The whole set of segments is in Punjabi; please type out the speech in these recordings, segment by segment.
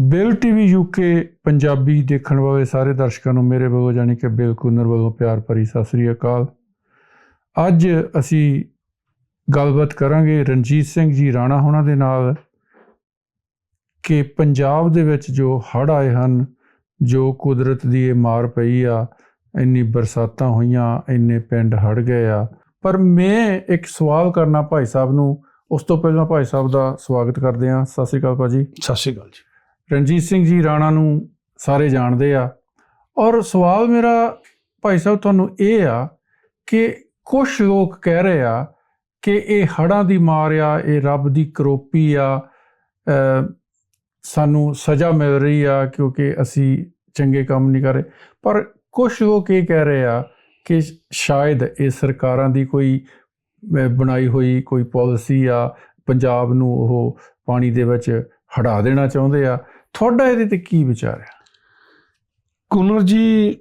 ਬਿਲ ਟੀਵੀ ਯੂਕੇ ਪੰਜਾਬੀ ਦੇਖਣ ਵਾਲੇ ਸਾਰੇ ਦਰਸ਼ਕਾਂ ਨੂੰ ਮੇਰੇ ਵੱਲੋਂ ਜਾਣੀ ਕਿ ਬਿਲ ਕੁਨਰ ਵੱਲੋਂ ਪਿਆਰ ਭਰੀ ਸਤਿ ਸ੍ਰੀ ਅਕਾਲ। ਅੱਜ ਅਸੀਂ ਗੱਲਬਾਤ ਕਰਾਂਗੇ ਰਣਜੀਤ ਸਿੰਘ ਜੀ ਰਾਣਾ ਹੋਣਾ ਦੇ ਨਾਲ ਕਿ ਪੰਜਾਬ ਦੇ ਵਿੱਚ ਜੋ ਹੜ੍ਹ ਆਏ ਹਨ, ਜੋ ਕੁਦਰਤ ਦੀ ਇਹ ਮਾਰ ਪਈ ਆ, ਇੰਨੀ ਬਰਸਾਤਾਂ ਹੋਈਆਂ, ਇੰਨੇ ਪਿੰਡ ਹੜ੍ਹ ਗਏ ਆ। ਪਰ ਮੈਂ ਇੱਕ ਸਵਾਲ ਕਰਨਾ ਭਾਈ ਸਾਹਿਬ ਨੂੰ, ਉਸ ਤੋਂ ਪਹਿਲਾਂ ਭਾਈ ਸਾਹਿਬ ਦਾ ਸਵਾਗਤ ਕਰਦੇ ਹਾਂ। ਸਤਿ ਸ੍ਰੀ ਅਕਾਲ ਭਾਜੀ ਸਤਿ ਸ਼੍ਰੀ ਅਕਾਲ ਜੀ। ਰਣਜੀਤ ਸਿੰਘ ਜੀ ਰਾਣਾ ਨੂੰ ਸਾਰੇ ਜਾਣਦੇ ਆ। ਔਰ ਸਵਾਲ ਮੇਰਾ ਭਾਈ ਸਾਹਿਬ ਤੁਹਾਨੂੰ ਇਹ ਆ ਕਿ ਕੁਝ ਲੋਕ ਕਹਿ ਰਹੇ ਆ ਕਿ ਇਹ ਹੜਾਂ ਦੀ ਮਾਰ ਆ, ਇਹ ਰੱਬ ਦੀ ਕਰੋਪੀ ਆ ਸਾਨੂੰ ਸਜ਼ਾ ਮਿਲ ਰਹੀ ਆ ਕਿਉਂਕਿ ਅਸੀਂ ਚੰਗੇ ਕੰਮ ਨਹੀਂ ਕਰ ਰਹੇ। ਪਰ ਕੁਝ ਲੋਕ ਇਹ ਕਹਿ ਰਹੇ ਆ ਕਿ ਸ਼ਾਇਦ ਇਹ ਸਰਕਾਰਾਂ ਦੀ ਕੋਈ ਬਣਾਈ ਹੋਈ ਕੋਈ ਪਾਲਿਸੀ ਆ, ਪੰਜਾਬ ਨੂੰ ਉਹ ਪਾਣੀ ਦੇ ਵਿੱਚ ਹਟਾ ਦੇਣਾ ਚਾਹੁੰਦੇ ਆ। ਤੁਹਾਡਾ ਇਹਦੇ ਤੇ ਕੀ ਵਿਚਾਰ ਹੈ? ਕੁਨਰ ਜੀ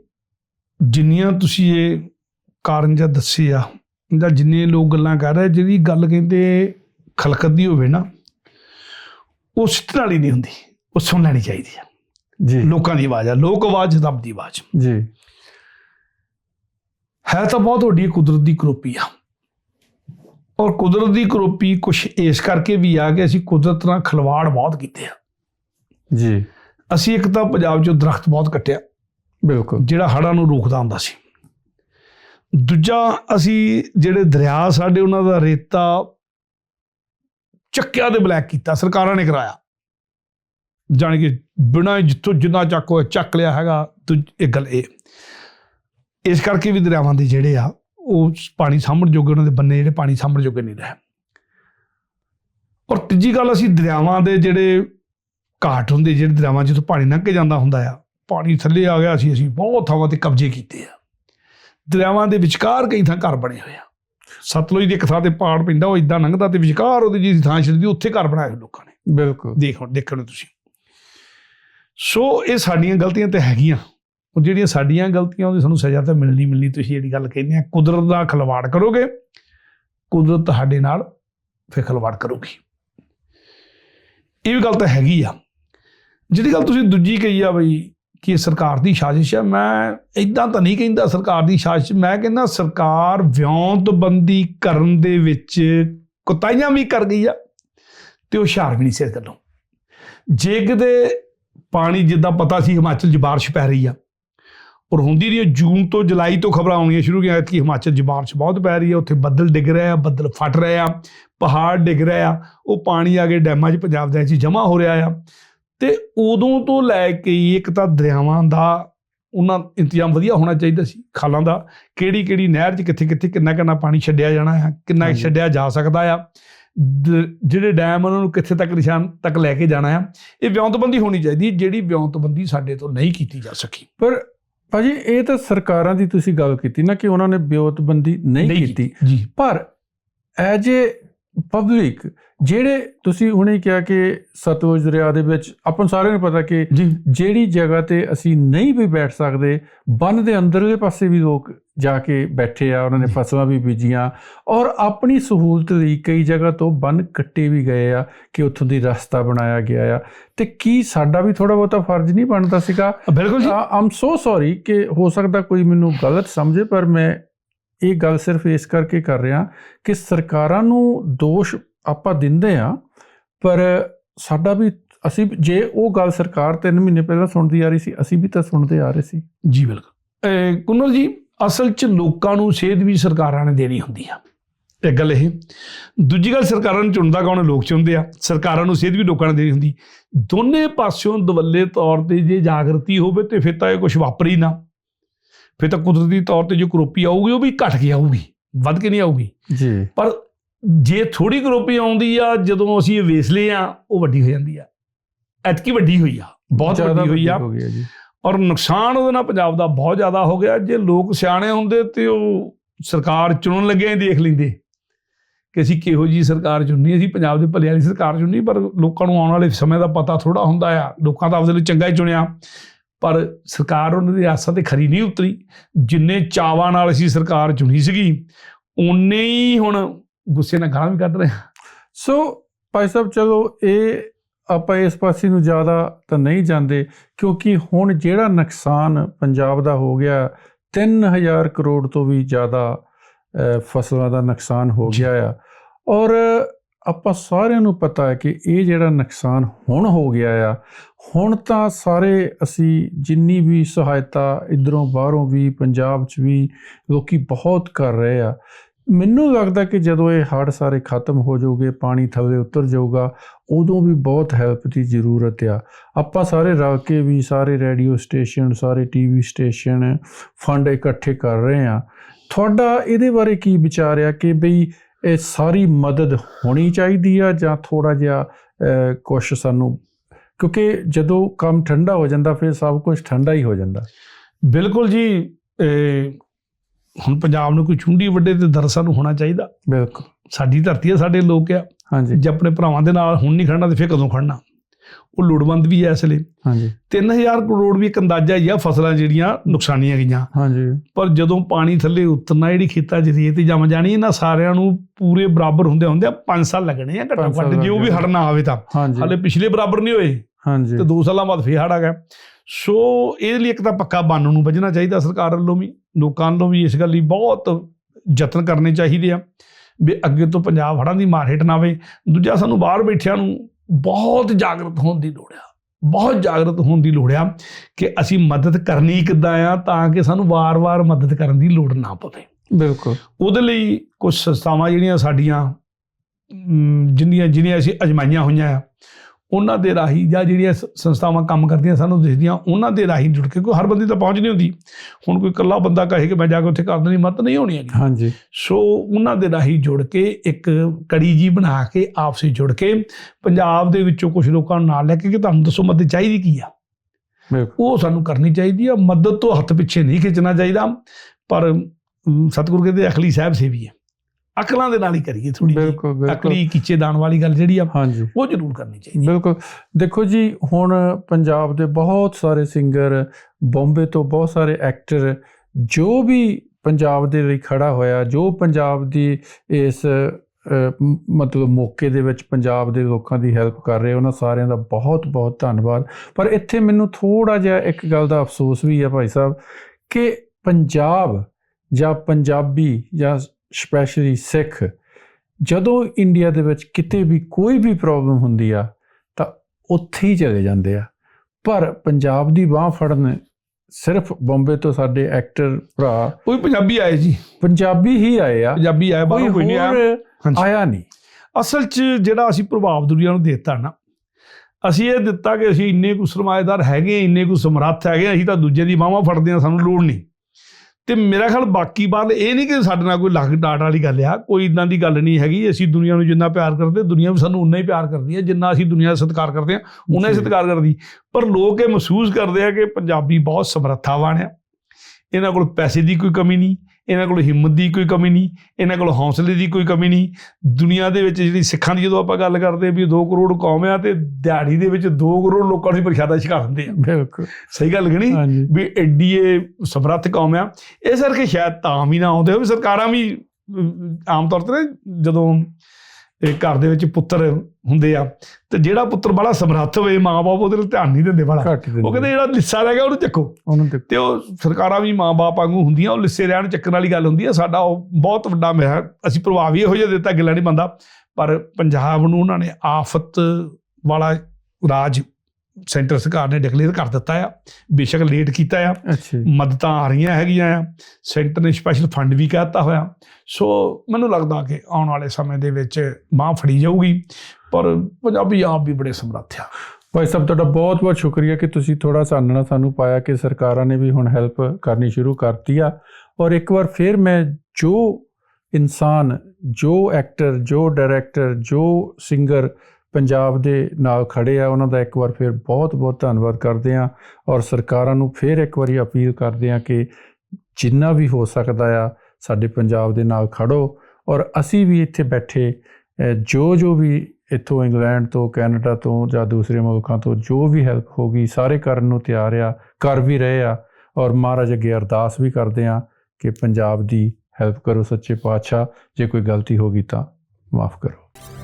ਜਿੰਨੀਆਂ ਤੁਸੀਂ ਇਹ ਕਾਰਨ ਜਾਂ ਦੱਸੇ ਆ ਜਾਂ ਜਿੰਨੇ ਲੋਕ ਗੱਲਾਂ ਕਰ ਰਹੇ ਜਿਹੜੀ ਗੱਲ ਕਹਿੰਦੇ ਖਲਕਤ ਦੀ ਹੋਵੇ ਨਾ ਉਹ ਸਿੱਟਣ ਵਾਲੀ ਨਹੀਂ ਹੁੰਦੀ ਉਹ ਸੁਣ ਲੈਣੀ ਚਾਹੀਦੀ ਆ। ਜੀ। ਲੋਕਾਂ ਦੀ ਆਵਾਜ਼ ਆ ਲੋਕ ਆਵਾਜ਼ ਰੱਬ ਦੀ ਆਵਾਜ਼। ਜੀ। ਹੈ ਤਾਂ ਬਹੁਤ ਵੱਡੀ ਕੁਦਰਤ ਦੀ ਕਰੋਪੀ ਆ। ਔਰ ਕੁਦਰਤ ਦੀ ਕਰੋਪੀ ਕੁਝ ਇਸ ਕਰਕੇ ਵੀ ਆ ਕਿ ਅਸੀਂ ਕੁਦਰਤ ਨਾਲ ਖਿਲਵਾੜ ਬਹੁਤ ਕੀਤੇ ਆ। ਜੀ। ਅਸੀਂ ਇੱਕ ਤਾਂ ਪੰਜਾਬ 'ਚੋਂ ਦਰਖਤ ਬਹੁਤ ਕੱਟਿਆ। ਬਿਲਕੁਲ। ਜਿਹੜਾ ਹੜ੍ਹਾਂ ਨੂੰ ਰੋਕਦਾ ਹੁੰਦਾ ਸੀ। ਦੂਜਾ ਅਸੀਂ ਜਿਹੜੇ ਦਰਿਆ ਸਾਡੇ ਉਹਨਾਂ ਦਾ ਰੇਤਾ ਚੱਕਿਆ ਦੇ ਬਲੈਕ ਕੀਤਾ ਸਰਕਾਰਾਂ ਨੇ ਕਰਾਇਆ। ਜਾਣੀ ਕਿ ਬਿਨਾਂ ਜਿੱਥੋਂ ਜਿੰਨਾ ਚੱਕ ਹੋਇਆ ਚੱਕ ਲਿਆ ਹੈਗਾ ਇਹ ਗੱਲ ਇਹ। ਇਸ ਕਰਕੇ ਵੀ ਦਰਿਆਵਾਂ ਦੇ ਜਿਹੜੇ ਆ ਉਹ ਪਾਣੀ ਸਾਂਭਣ ਜੋਗੇ ਉਹਨਾਂ ਦੇ ਬੰਨੇ ਜਿਹੜੇ ਪਾਣੀ ਸਾਂਭਣ ਜੋਗੇ ਨਹੀਂ ਰਹੇ। ਔਰ ਤੀਜੀ ਗੱਲ ਅਸੀਂ ਦਰਿਆਵਾਂ ਦੇ ਜਿਹੜੇ ਘਾਟ ਹੁੰਦੇ ਜਿਹੜੇ ਦਰਿਆਵਾਂ ਜਿੱਥੋਂ ਪਾਣੀ ਲੰਘ ਕੇ ਜਾਂਦਾ ਹੁੰਦਾ ਆ ਪਾਣੀ ਥੱਲੇ ਆ ਗਿਆ ਸੀ ਅਸੀਂ ਬਹੁਤ ਥਾਵਾਂ ਤੇ ਕਬਜ਼ੇ ਕੀਤੇ ਆ। ਦਰਿਆਵਾਂ ਦੇ ਵਿਚਕਾਰ ਕਈ ਥਾਂ ਘਰ ਬਣੇ ਹੋਏ ਆ। ਸਤਲੁਜ ਦੀ ਇੱਕ ਥਾਂ ਤੇ ਪਾੜ ਪੈਂਦਾ ਉਹ ਇਦਾਂ ਲੰਘਦਾ ਤੇ ਵਿਚਕਾਰ ਉਹਦੀ ਜਿਹੜੀ ਥਾਂ ਛੱਡਦੀ ਉੱਥੇ ਘਰ ਬਣਾਏ ਹੋਏ ਲੋਕਾਂ ਨੇ। ਬਿਲਕੁਲ। ਦੇਖੋ ਦੇਖਣ ਤੁਸੀਂ। ਸੋ ਇਹ ਸਾਡੀਆਂ ਗਲਤੀਆਂ ਤੇ ਹੈਗੀਆਂ। ਉਹ ਜਿਹੜੀਆਂ ਸਾਡੀਆਂ ਗਲਤੀਆਂ ਉਹਦੀ ਸਾਨੂੰ ਸਜ਼ਾ ਤਾਂ ਮਿਲਣੀ ਮਿਲਣੀ ਤੁਸੀਂ ਜਿਹੜੀ ਗੱਲ ਕਹਿੰਦੇ ਆ ਕੁਦਰਤ ਦਾ ਖਿਲਵਾੜ ਕਰੋਗੇ ਕੁਦਰਤ ਤੁਹਾਡੇ ਨਾਲ ਫਿਰ ਖਿਲਵਾੜ ਕਰੂਗੀ। ਇਹ ਵੀ ਗੱਲ ਤਾਂ ਹੈਗੀ ਆ। ਜਿਹੜੀ ਗੱਲ ਤੁਸੀਂ ਦੂਜੀ ਕਹੀ ਆ ਬਈ ਕਿ ਸਰਕਾਰ ਦੀ ਸਾਜ਼ਿਸ਼ ਆ ਮੈਂ ਇਦਾਂ ਤਾਂ ਨਹੀਂ ਕਹਿੰਦਾ ਸਰਕਾਰ ਦੀ ਸਾਜ਼ਿਸ਼ ਮੈਂ ਕਹਿੰਦਾ ਸਰਕਾਰ ਵਿਉਂਤਬੰਦੀ ਕਰਨ ਦੇ ਵਿੱਚ ਕੁਤਾਈਆਂ ਵੀ ਕਰ ਗਈ ਆ ਤੇ ਉਹ ਹੁਸ਼ਿਆਰ ਵੀ ਨਹੀਂ ਸੀ ਇਸ ਗੱਲੋਂ ਜੇ ਕਿਤੇ ਪਾਣੀ ਜਿੱਦਾਂ ਪਤਾ ਸੀ ਹਿਮਾਚਲ 'ਚ ਬਾਰਿਸ਼ ਪੈ ਰਹੀ ਆ ਔਰ ਹੁੰਦੀ ਰਹੀ ਆ, ਜੂਨ ਤੋਂ ਜੁਲਾਈ ਤੋਂ ਖਬਰਾਂ ਆਉਣੀਆਂ ਸ਼ੁਰੂ ਹੋਈਆਂ ਕਿ ਹਿਮਾਚਲ 'ਚ ਬਾਰਿਸ਼ ਬਹੁਤ ਪੈ ਰਹੀ ਆ ਉੱਥੇ ਬੱਦਲ ਡਿੱਗ ਰਹੇ ਆ ਬੱਦਲ ਫਟ ਰਹੇ ਆ ਪਹਾੜ ਡਿੱਗ ਰਹੇ ਆ ਉਹ ਪਾਣੀ ਆ ਕੇ ਡੈਮਾਂ 'ਚ ਪੰਜਾਬ ਦੇ ਵਿੱਚ ਜਮ੍ਹਾਂ ਹੋ ਰਿਹਾ ਆ। ਤੇ ਉਦੋਂ ਤੋਂ ਲੈ ਕੇ ਹੀ ਇੱਕ ਤਾਂ ਦਰਿਆਵਾਂ ਦਾ ਉਹਨਾਂ ਇੰਤਜ਼ਾਮ ਵਧੀਆ ਹੋਣਾ ਚਾਹੀਦਾ ਸੀ ਖਾਲਾਂ ਦਾ। ਕਿਹੜੀ ਕਿਹੜੀ ਨਹਿਰ 'ਚ ਕਿੱਥੇ ਕਿੱਥੇ ਕਿੰਨਾ ਕਿੰਨਾ ਪਾਣੀ ਛੱਡਿਆ ਜਾਣਾ ਆ ਕਿੰਨਾ। ਛੱਡਿਆ ਜਾ ਸਕਦਾ ਆ। ਜਿਹੜੇ ਡੈਮ ਉਹਨਾਂ ਨੂੰ ਕਿੱਥੇ ਤੱਕ ਨਿਸ਼ਾਨ ਤੱਕ ਲੈ ਕੇ ਜਾਣਾ ਆ ਇਹ ਵਿਉਂਤਬੰਦੀ ਹੋਣੀ ਚਾਹੀਦੀ ਹੈ, ਜਿਹੜੀ ਵਿਉਂਤਬੰਦੀ ਸਾਡੇ ਤੋਂ ਨਹੀਂ ਕੀਤੀ ਜਾ ਸਕੀ। ਪਰ ਭਾਜੀ ਇਹ ਤਾਂ ਸਰਕਾਰਾਂ ਦੀ ਤੁਸੀਂ ਗੱਲ ਕੀਤੀ ਨਾ ਕਿ ਉਹਨਾਂ ਨੇ ਬਿਓਤਬੰਦੀ ਨਹੀਂ ਕੀਤੀ। ਪਰ ਐਜ ਏ ਪਬਲਿਕ ਜਿਹੜੇ ਤੁਸੀਂ ਹੁਣੇ ਕਿਹਾ ਕਿ ਸਤਲੁਜ ਦਰਿਆ ਦੇ ਵਿੱਚ ਆਪਾਂ ਸਾਰਿਆਂ ਨੂੰ ਪਤਾ ਕਿ ਜਿਹੜੀ ਜਗ੍ਹਾ ਤੇ ਅਸੀਂ ਨਹੀਂ ਵੀ ਬੈਠ ਸਕਦੇ ਬੰਨ ਦੇ ਅੰਦਰਲੇ ਪਾਸੇ ਵੀ ਲੋਕ ਜਾ ਕੇ ਬੈਠੇ ਆ ਉਹਨਾਂ ਨੇ ਫਸਲਾਂ ਵੀ ਬੀਜੀਆਂ ਔਰ ਆਪਣੀ ਸਹੂਲਤ ਲਈ ਕਈ ਜਗ੍ਹਾ ਤੋਂ ਬੰਨ ਕੱਟੇ ਵੀ ਗਏ ਆ ਕਿ ਉੱਥੋਂ ਦੀ ਰਸਤਾ ਬਣਾਇਆ ਗਿਆ ਆ। ਤੇ ਕੀ ਸਾਡਾ ਵੀ ਥੋੜਾ ਬਹੁਤਾ ਫਰਜ਼ ਨਹੀਂ ਬਣਦਾ ਸੀਗਾ? ਬਿਲਕੁਲ ਜੀ। ਆਮ ਸੋ ਸੌਰੀ ਕਿ ਹੋ ਸਕਦਾ ਕੋਈ ਮੈਨੂੰ ਗਲਤ ਸਮਝੇ ਪਰ ਮੈਂ ਇਹ ਗੱਲ ਸਿਰਫ ਇਸ ਕਰਕੇ ਕਰ ਰਿਹਾ ਕਿ ਸਰਕਾਰਾਂ ਨੂੰ ਦੋਸ਼ ਆਪਾਂ ਦਿੰਦੇ ਆ ਪਰ ਸਾਡਾ ਵੀ ਅਸੀਂ ਜੇ ਉਹ ਗੱਲ ਸਰਕਾਰ 3 ਮਹੀਨੇ ਪਹਿਲਾਂ ਸੁਣਦੀ ਆ ਰਹੀ ਸੀ ਅਸੀਂ ਵੀ ਤਾਂ ਸੁਣਦੇ ਆ ਰਹੇ ਸੀ। ਜੀ ਬਿਲਕੁਲ। ਕੁਨਰ ਜੀ ਅਸਲ 'ਚ ਲੋਕਾਂ ਨੂੰ ਸੇਧ ਵੀ ਸਰਕਾਰਾਂ ਨੇ ਦੇਣੀ ਹੁੰਦੀ ਆ। ਇੱਕ ਗੱਲ ਇਹ ਦੂਜੀ ਗੱਲ ਸਰਕਾਰਾਂ ਨੂੰ ਚੁਣਦਾ ਕੌਣ ਹੈ? ਲੋਕ ਚੁਣਦੇ ਆ। ਸਰਕਾਰਾਂ ਨੂੰ ਸੇਧ ਵੀ ਲੋਕਾਂ ਨੇ ਦੇਣੀ ਹੁੰਦੀ। ਦੋਨੇ ਪਾਸਿਓਂ ਦਵੱਲੇ ਤੌਰ ਤੇ ਜੇ ਜਾਗਰਤੀ ਹੋਵੇ ਤੇ ਫਿਰ ਤਾਂ ਇਹ ਕੁਝ ਵਾਪਰੀ ਨਾ। ਫਿਰ ਤਾਂ ਕੁਦਰਤੀ ਤੌਰ ਤੇ ਜੋ ਕਰੋਪੀ ਆਊਗੀ ਉਹ ਵੀ ਘਟ ਕੇ ਆਊਗੀ ਵੱਧ ਕੇ ਨਹੀਂ ਆਊਗੀ। ਜੀ। ਪਰ ਜੇ ਥੋੜੀ ਕਰੋਪੀ ਆਉਂਦੀ ਆ ਜਦੋਂ ਅਸੀਂ ਇਹ ਵੇਸਲੇ ਆ ਉਹ ਵੱਡੀ ਹੋ ਜਾਂਦੀ ਆ। ਐਤਕੀ ਵੱਡੀ ਹੋਈ ਆ ਬਹੁਤ ਵੱਡੀ ਹੋਈ ਆ। ਔਰ ਨੁਕਸਾਨ ਉਹਦੇ ਨਾਲ ਪੰਜਾਬ ਦਾ ਬਹੁਤ ਜ਼ਿਆਦਾ ਹੋ ਗਿਆ। ਜੇ ਲੋਕ ਸਿਆਣੇ ਹੁੰਦੇ ਤੇ ਉਹ ਸਰਕਾਰ ਚੁਣਨ ਲੱਗਿਆਂ ਹੀ ਦੇਖ ਲੈਂਦੇ। ਕਿ ਅਸੀਂ ਕਿਹੋ ਜੀ ਸਰਕਾਰ ਚੁਣਨੀ ਅਸੀਂ ਪੰਜਾਬ ਦੇ ਭਲੇ ਵਾਲੀ ਸਰਕਾਰ ਚੁਣਨੀ ਪਰ ਲੋਕਾਂ ਨੂੰ ਆਉਣ ਵਾਲੇ ਸਮੇਂ ਦਾ ਪਤਾ ਥੋੜਾ ਹੁੰਦਾ ਆ। ਲੋਕਾਂ ਤਾਂ ਆਪਦੇ ਲਈ ਚੰਗਾ ਹੀ ਚੁਣਿਆ। ਪਰ ਸਰਕਾਰ ਉਹਨਾਂ ਦੀ ਆਸਾਂ ਤੇ ਖਰੀ ਨਹੀਂ ਉਤਰੀ ਜਿੰਨੇ ਚਾਵਾਂ ਨਾਲ ਅਸੀਂ ਸਰਕਾਰ ਚੁਣੀ ਸੀਗੀ ਉਨੇ ਹੀ ਹੁਣ ਗੁੱਸੇ ਨਾਲ ਗਾਲਾਂ ਵੀ ਕੱਢ ਰਹੇ। ਸੋ ਭਾਈ ਸਾਹਿਬ ਚਲੋ ਇਹ ਆਪਾਂ ਇਸ ਪਾਸੇ ਨੂੰ ਜ਼ਿਆਦਾ ਤਾਂ ਨਹੀਂ ਜਾਂਦੇ ਕਿਉਂਕਿ ਹੁਣ ਜਿਹੜਾ ਨੁਕਸਾਨ ਪੰਜਾਬ ਦਾ ਹੋ ਗਿਆ 3000 ਕਰੋੜ ਤੋਂ ਵੀ ਜ਼ਿਆਦਾ ਫਸਲਾਂ ਦਾ ਨੁਕਸਾਨ ਹੋ। ਗਿਆ ਆ ਔਰ ਆਪਾਂ ਸਾਰਿਆਂ ਨੂੰ ਪਤਾ ਹੈ ਕਿ ਇਹ ਜਿਹੜਾ ਨੁਕਸਾਨ ਹੁਣ ਹੋ ਗਿਆ ਆ, ਹੁਣ ਤਾਂ ਸਾਰੇ ਅਸੀਂ ਜਿੰਨੀ ਵੀ ਸਹਾਇਤਾ ਇਧਰੋਂ ਬਾਹਰੋਂ ਵੀ, ਪੰਜਾਬ 'ਚ ਵੀ ਲੋਕੀ ਬਹੁਤ ਕਰ ਰਹੇ ਆ। ਮੈਨੂੰ ਲੱਗਦਾ ਕਿ ਜਦੋਂ ਇਹ ਹੜ੍ਹ ਸਾਰੇ ਖਤਮ ਹੋ ਜਾਊਗੇ, ਪਾਣੀ ਥੱਲੇ ਉਤਰ ਜਾਊਗਾ, ਉਦੋਂ ਵੀ ਬਹੁਤ ਹੈਲਪ ਦੀ ਜ਼ਰੂਰਤ ਆ। ਆਪਾਂ ਸਾਰੇ ਰਲ ਕੇ ਵੀ ਸਾਰੇ ਰੇਡੀਓ ਸਟੇਸ਼ਨ, ਸਾਰੇ ਟੀਵੀ ਸਟੇਸ਼ਨ ਫੰਡ ਇਕੱਠੇ ਕਰ ਰਹੇ ਆ। ਤੁਹਾਡਾ ਇਹਦੇ ਬਾਰੇ ਕੀ ਵਿਚਾਰ ਆ ਕਿ ਬਈ ਇਹ ਸਾਰੀ ਮਦਦ ਹੋਣੀ ਚਾਹੀਦੀ ਆ ਜਾਂ ਥੋੜਾ ਜਿਹਾ ਕੁਛ ਸਾਨੂੰ ਕਿਉਂਕਿ ਜਦੋਂ ਕੰਮ ਠੰਡਾ ਹੋ ਜਾਂਦਾ ਫਿਰ ਸਭ ਕੁਝ ਠੰਡਾ ਹੀ ਹੋ ਜਾਂਦਾ। ਬਿਲਕੁਲ ਜੀ ਹੁਣ ਪੰਜਾਬ ਨੂੰ ਕੋਈ ਚੁੰਡੀ ਵੱਡੇ ਤੇ ਦਰਸਾਂ ਨੂੰ ਹੋਣਾ ਚਾਹੀਦਾ। ਬਿਲਕੁਲ। ਸਾਡੀ ਧਰਤੀ ਆ ਸਾਡੇ ਲੋਕ ਆ। ਹਾਂਜੀ। ਜੇ ਆਪਣੇ ਭਰਾਵਾਂ ਦੇ ਨਾਲ ਹੁਣ ਨਹੀਂ ਖੜਨਾ ਤੇ ਫਿਰ ਕਦੋਂ ਖੜਨਾ? ਉਹ ਲੋੜਵੰਦ ਵੀ ਐ ਇਸ ਲਈ। ਹਾਂਜੀ। 3000 ਕਰੋੜ ਵੀ ਇੱਕ ਅੰਦਾਜ਼ਾ ਹੀ ਆ ਫਸਲਾਂ ਜਿਹੜੀਆਂ ਨੁਕਸਾਨੀਆਂ ਗਈਆਂ। ਹਾਂਜੀ। ਪਰ ਜਦੋਂ ਪਾਣੀ ਥੱਲੇ ਉਤਰਨਾ ਜਿਹੜੀ ਖੇਤਾਂ 'ਚ ਰੇਤ ਜੰਮ ਜਾਣੀ ਇਹਨਾਂ ਸਾਰਿਆਂ ਨੂੰ ਪੂਰੇ ਬਰਾਬਰ ਹੁੰਦੇ ਹੁੰਦੇ ਆ 5 ਸਾਲ ਲੱਗਣੇ ਆ ਘੱਟੋ ਘੱਟ ਜੇ ਉਹ ਵੀ। ਹੜ ਨਾ ਆਵੇ ਤਾਂ। ਹਾਲੇ ਪਿਛਲੇ ਬਰਾਬਰ ਨਹੀਂ ਹੋਏ। ਹਾਂਜੀ। ਤੇ 2 ਸਾਲਾਂ ਬਾਅਦ ਫੇਰ ਹੜ ਆ ਗਿਆ। ਸੋ ਇਹਦੇ ਲਈ ਇੱਕ ਤਾਂ ਪੱਕਾ ਬੰਨ ਨੂੰ ਵੱਜਣਾ ਚਾਹੀਦਾ ਸਰਕਾਰ ਵੱਲੋਂ ਵੀ ਲੋਕਾਂ ਵੱਲੋਂ ਵੀ ਇਸ ਗੱਲ ਲਈ ਬਹੁਤ ਯਤਨ ਕਰਨੇ ਚਾਹੀਦੇ ਆ ਵੀ ਅੱਗੇ ਤੋਂ ਪੰਜਾਬ ਹੜ੍ਹਾਂ ਦੀ ਮਾਰ ਹੇਠ ਨਾ ਆਵੇ। ਦੂਜਾ ਸਾਨੂੰ ਬਾਹਰ ਬੈਠਿਆਂ ਨੂੰ ਬਹੁਤ ਜਾਗਰਤ ਹੋਣ ਦੀ ਲੋੜ ਆ। ਬਹੁਤ ਜਾਗਰਤ ਹੋਣ ਦੀ ਲੋੜ ਆ ਕਿ ਅਸੀਂ ਮਦਦ ਕਰਨੀ ਕਿੱਦਾਂ ਆ ਤਾਂ ਕਿ ਸਾਨੂੰ ਵਾਰ-ਵਾਰ ਮਦਦ ਕਰਨ ਦੀ ਲੋੜ ਨਾ ਪਵੇ। ਬਿਲਕੁਲ। ਉਹਦੇ ਲਈ ਕੁਝ ਸੰਸਥਾਵਾਂ ਜਿਹੜੀਆਂ ਸਾਡੀਆਂ ਜਿੰਨੀਆਂ ਜਿਹੜੀਆਂ ਅਸੀਂ ਅਜਮਾਈਆਂ ਹੋਈਆਂ ਆ ਉਹਨਾਂ ਦੇ ਰਾਹੀਂ ਜਾਂ ਜਿਹੜੀਆਂ ਸੰਸਥਾਵਾਂ ਕੰਮ ਕਰਦੀਆਂ ਸਾਨੂੰ ਦਿਸਦੀਆਂ ਉਹਨਾਂ ਦੇ ਰਾਹੀਂ ਜੁੜ ਕੇ ਕੋਈ ਹਰ ਬੰਦੇ ਤਾਂ ਪਹੁੰਚ ਨਹੀਂ ਹੁੰਦੀ। ਹੁਣ ਕੋਈ ਇਕੱਲਾ ਬੰਦਾ ਕਹੇ ਕਿ ਮੈਂ ਜਾ ਕੇ ਉੱਥੇ ਕਰ ਦੇਣੀ ਮਤ ਨਹੀਂ ਹੋਣੀ ਹੈਗੀ। ਹਾਂਜੀ। ਸੋ ਉਹਨਾਂ ਦੇ ਰਾਹੀਂ ਜੁੜ ਕੇ ਇੱਕ ਕੜੀ ਜੀ ਬਣਾ ਕੇ ਆਪਸੀ ਜੁੜ ਕੇ ਪੰਜਾਬ ਦੇ ਵਿੱਚੋਂ ਕੁਝ ਲੋਕਾਂ ਨੂੰ ਨਾਲ ਲੈ ਕੇ ਕਿ ਤੁਹਾਨੂੰ ਦੱਸੋ ਮਦਦ ਚਾਹੀਦੀ ਕੀ ਆ? ਬਿਲਕੁਲ। ਉਹ ਸਾਨੂੰ ਕਰਨੀ ਚਾਹੀਦੀ ਆ। ਮਦਦ ਤੋਂ ਹੱਥ ਪਿੱਛੇ ਨਹੀਂ ਖਿੱਚਣਾ ਚਾਹੀਦਾ। ਪਰ ਸਤਿਗੁਰੂ ਕਹਿੰਦੇ ਅਖਲੀ ਸਾਹਿਬ ਸੇਵੀ ਹੈ। ਅਕਲਾਂ ਦੇ ਨਾਲ ਹੀ ਕਰੀਏ ਥੋੜੀ ਬਿਲਕੁਲ ਬਿਲਕੁਲ। ਅਕਲੀ ਕੀਚੇ ਦਾਣ ਵਾਲੀ ਗੱਲ ਜਿਹੜੀ ਆ ਉਹ ਜ਼ਰੂਰ ਕਰਨੀ ਚਾਹੀਦੀ। ਬਿਲਕੁਲ। ਦੇਖੋ ਜੀ ਹੁਣ ਪੰਜਾਬ ਦੇ ਬਹੁਤ ਸਾਰੇ ਸਿੰਗਰ ਬੰਬੇ ਤੋਂ ਬਹੁਤ ਸਾਰੇ ਐਕਟਰ ਜੋ ਵੀ ਪੰਜਾਬ ਦੇ ਲਈ ਖੜਾ ਹੋਇਆ ਜੋ ਪੰਜਾਬ ਦੀ ਇਸ ਮਤਲਬ ਮੌਕੇ ਦੇ ਵਿੱਚ ਪੰਜਾਬ ਦੇ ਲੋਕਾਂ ਦੀ ਹੈਲਪ ਕਰ ਰਹੇ ਉਹਨਾਂ ਸਾਰਿਆਂ ਦਾ ਬਹੁਤ ਬਹੁਤ ਧੰਨਵਾਦ। ਪਰ ਇੱਥੇ ਮੈਨੂੰ ਥੋੜਾ ਜਿਹਾ ਇੱਕ ਗੱਲ ਦਾ ਅਫਸੋਸ ਵੀ ਹੈ ਭਾਈ ਸਾਹਿਬ ਕਿ ਪੰਜਾਬ ਜਾਂ ਪੰਜਾਬੀ ਜਾਂ ਸਪੈਸ਼ਲੀ ਸਿੱਖ ਜਦੋਂ ਇੰਡੀਆ ਦੇ ਵਿੱਚ ਕਿਤੇ ਵੀ ਕੋਈ ਵੀ ਪ੍ਰੋਬਲਮ ਹੁੰਦੀ ਆ ਤਾਂ ਉੱਥੇ ਹੀ ਚਲੇ ਜਾਂਦੇ ਆ। ਪਰ ਪੰਜਾਬ ਦੀ ਬਾਹ ਫੜਨ ਸਿਰਫ ਬੰਬੇ ਤੋਂ ਸਾਡੇ ਐਕਟਰ ਭਰਾ ਕੋਈ ਪੰਜਾਬੀ ਆਏ ਜੀ। ਪੰਜਾਬੀ ਹੀ ਆਏ ਆ। ਪੰਜਾਬੀ ਆਏ ਬਾਹਰੋਂ ਕੋਈ ਨਹੀਂ ਆਇਆ। ਆਇਆ ਨਹੀਂ। ਅਸਲ 'ਚ ਜਿਹੜਾ ਅਸੀਂ ਪ੍ਰਭਾਵ ਦੁਨੀਆ ਨੂੰ ਦਿੱਤਾ ਨਾ ਅਸੀਂ ਇਹ ਦਿੱਤਾ ਕਿ ਅਸੀਂ ਇੰਨੇ ਕੁ ਸਰਮਾਏਦਾਰ ਹੈਗੇ ਇੰਨੇ ਕੁ ਸਮਰੱਥ ਹੈਗੇ ਅਸੀਂ ਤਾਂ ਦੂਜੇ ਦੀ ਬਾਹਾਂ ਫੜਦੇ ਆ ਸਾਨੂੰ ਲੋੜ ਨਹੀਂ। ਤੇ ਮੇਰਾ ਖਿਆਲ ਬਾਕੀ ਬਾਤ ਇਹ ਨਹੀਂ ਕਿ ਸਾਡੇ ਨਾਲ ਕੋਈ ਲੱਗ ਡਾਟ ਵਾਲੀ ਗੱਲ ਆ ਕੋਈ ਇਦਾਂ ਦੀ ਗੱਲ ਨਹੀਂ ਹੈਗੀ ਅਸੀਂ ਦੁਨੀਆ ਨੂੰ ਜਿੰਨਾ ਪਿਆਰ ਕਰਦੇ ਦੁਨੀਆ ਵੀ ਸਾਨੂੰ ਉਨਾ ਹੀ ਪਿਆਰ ਕਰਦੀ ਹੈ ਜਿੰਨਾ ਅਸੀਂ ਦੁਨੀਆ ਦਾ ਸਤਿਕਾਰ ਕਰਦੇ ਆ ਉਨਾ ਹੀ। ਸਤਿਕਾਰ ਕਰਦੀ ਪਰ ਲੋਕ ਇਹ ਮਹਿਸੂਸ ਕਰਦੇ ਆ ਕਿ ਪੰਜਾਬੀ ਬਹੁਤ ਸਮਰੱਥਾਵਾਨ ਆ ਇਹਨਾਂ ਕੋਲ ਪੈਸੇ ਦੀ ਕੋਈ ਕਮੀ ਨਹੀਂ ਇਹਨਾਂ ਕੋਲ ਹਿੰਮਤ ਦੀ ਕੋਈ ਕਮੀ ਨਹੀਂ ਇਹਨਾਂ ਕੋਲ ਹੌਸਲੇ ਦੀ ਕੋਈ ਕਮੀ ਨਹੀਂ। ਦੁਨੀਆ ਦੇ ਵਿੱਚ ਜਿਹੜੀ ਸਿੱਖਾਂ ਦੀ ਜਦੋਂ ਆਪਾਂ ਗੱਲ ਕਰਦੇ ਹਾਂ ਵੀ 2 ਕਰੋੜ ਕੌਮ ਆ ਤੇ ਦਿਹਾੜੀ ਦੇ ਵਿੱਚ 2 ਕਰੋੜ ਲੋਕਾਂ ਨੂੰ ਪਰਿਖਿਆ ਦਾ ਸ਼ਿਕਾਰ ਹੁੰਦੇ ਆ। ਬਿਲਕੁਲ। ਸਹੀ ਗੱਲ ਗਣੀ ਵੀ ਐਡੀ ਇਹ ਸਮਰੱਥ ਕੌਮ ਆ। ਇਸ ਕਰਕੇ ਸ਼ਾਇਦ ਤਾਂ ਵੀ ਨਾ ਆਉਂਦੇ ਹੋਵੇ ਸਰਕਾਰਾਂ ਵੀ ਆਮ ਤੌਰ ਤੇ ਜਦੋਂ ਇਹ ਘਰ ਦੇ ਵਿੱਚ ਪੁੱਤਰ ਹੁੰਦੇ ਆ ਤੇ ਜਿਹੜਾ ਪੁੱਤਰ ਬੜਾ ਸਮਰੱਥ ਹੋਵੇ ਮਾਪੇ ਉਹਦੇ ਵੱਲ ਧਿਆਨ ਨਹੀਂ ਦਿੰਦੇ ਬੜਾ। ਉਹ ਕਹਿੰਦੇ ਜਿਹੜਾ ਲਿੱਸਾ ਰਹਿ ਗਿਆ ਉਹਨੂੰ ਚੱਕੋ। ਉਹਨੂੰ ਤੇ ਤੇ ਉਹ ਸਰਕਾਰਾਂ ਵੀ ਮਾਂ-ਬਾਪ ਵਾਂਗੂ ਹੁੰਦੀਆਂ ਉਹ ਲਿੱਸੇ ਰਹਿਣ ਚੱਕਣ ਵਾਲੀ ਗੱਲ ਹੁੰਦੀ ਹੈ ਸਾਡਾ ਉਹ ਬਹੁਤ ਵੱਡਾ ਮੈਂ ਅਸੀਂ ਪ੍ਰਭਾਵ ਹੀ ਇਹੋ ਜਿਹਾ ਦਿੱਤਾ ਗਿਲਾ ਨਹੀਂ ਬੰਦਾ ਪਰ ਪੰਜਾਬ ਨੂੰ ਉਹਨਾਂ ਨੇ ਆਫਤ ਵਾਲਾ ਰਾਜ ਸੈਂਟਰ ਸਰਕਾਰ ਨੇ ਡਿਕਲੇਅਰ ਕਰ ਦਿੱਤਾ ਆ ਬੇਸ਼ੱਕ ਲੇਟ ਕੀਤਾ ਆ ਮਦਤਾਂ ਆ ਰਹੀਆਂ ਹੈਗੀਆਂ ਆ ਸੈਂਟਰ ਨੇ ਸਪੈਸ਼ਲ ਫੰਡ ਵੀ ਕਹਿਤਾ ਹੋਇਆ। ਸੋ ਮੈਨੂੰ ਲੱਗਦਾ ਕਿ ਆਉਣ ਵਾਲੇ ਸਮੇਂ ਦੇ ਵਿੱਚ ਬਾਂਹ ਫੜੀ ਜਾਊਗੀ ਪਰ ਪੰਜਾਬੀ ਆਪ ਵੀ ਬੜੇ ਸਮਰੱਥ ਆ। ਭਾਈ ਸਾਹਿਬ ਤੁਹਾਡਾ ਬਹੁਤ ਬਹੁਤ ਸ਼ੁਕਰੀਆ ਕਿ ਤੁਸੀਂ ਥੋੜਾ ਚਾਨਣਾ ਸਾਨੂੰ ਪਾਇਆ ਕਿ ਸਰਕਾਰਾਂ ਨੇ ਵੀ ਹੁਣ ਹੈਲਪ ਕਰਨੀ ਸ਼ੁਰੂ ਕਰਤੀ ਆ। ਔਰ ਇੱਕ ਵਾਰ ਫਿਰ ਮੈਂ ਜੋ ਇਨਸਾਨ ਜੋ ਐਕਟਰ ਜੋ ਡਾਇਰੈਕਟਰ ਜੋ ਸਿੰਗਰ ਪੰਜਾਬ ਦੇ ਨਾਲ ਖੜੇ ਆ, ਉਹਨਾਂ ਦਾ ਇੱਕ ਵਾਰ ਫਿਰ ਬਹੁਤ ਬਹੁਤ ਧੰਨਵਾਦ ਕਰਦੇ ਆ ਔਰ ਸਰਕਾਰਾਂ ਨੂੰ ਫਿਰ ਇੱਕ ਵਾਰੀ ਅਪੀਲ ਕਰਦੇ ਆ ਕਿ ਜਿੰਨਾ ਵੀ ਹੋ ਸਕਦਾ ਆ, ਸਾਡੇ ਪੰਜਾਬ ਦੇ ਨਾਲ ਖੜੋ ਔਰ ਅਸੀਂ ਵੀ ਇੱਥੇ ਬੈਠੇ ਜੋ ਜੋ ਵੀ ਇੱਥੋਂ ਇੰਗਲੈਂਡ ਤੋਂ, ਕੈਨੇਡਾ ਤੋਂ ਜਾਂ ਦੂਸਰੇ ਮੁਲਕਾਂ ਤੋਂ ਜੋ ਵੀ ਹੈਲਪ ਹੋਗੀ ਸਾਰੇ ਕਰਨ ਨੂੰ ਤਿਆਰ ਆ, ਕਰ ਵੀ ਰਹੇ ਆ ਔਰ ਮਹਾਰਾਜ ਅੱਗੇ ਅਰਦਾਸ ਵੀ ਕਰਦੇ ਆ ਕਿ ਪੰਜਾਬ ਦੀ ਹੈਲਪ ਕਰੋ ਸੱਚੇ ਪਾਤਸ਼ਾਹ, ਜੇ ਕੋਈ ਗਲਤੀ ਹੋ ਗਈ ਤਾਂ ਮਾਫ ਕਰੋ।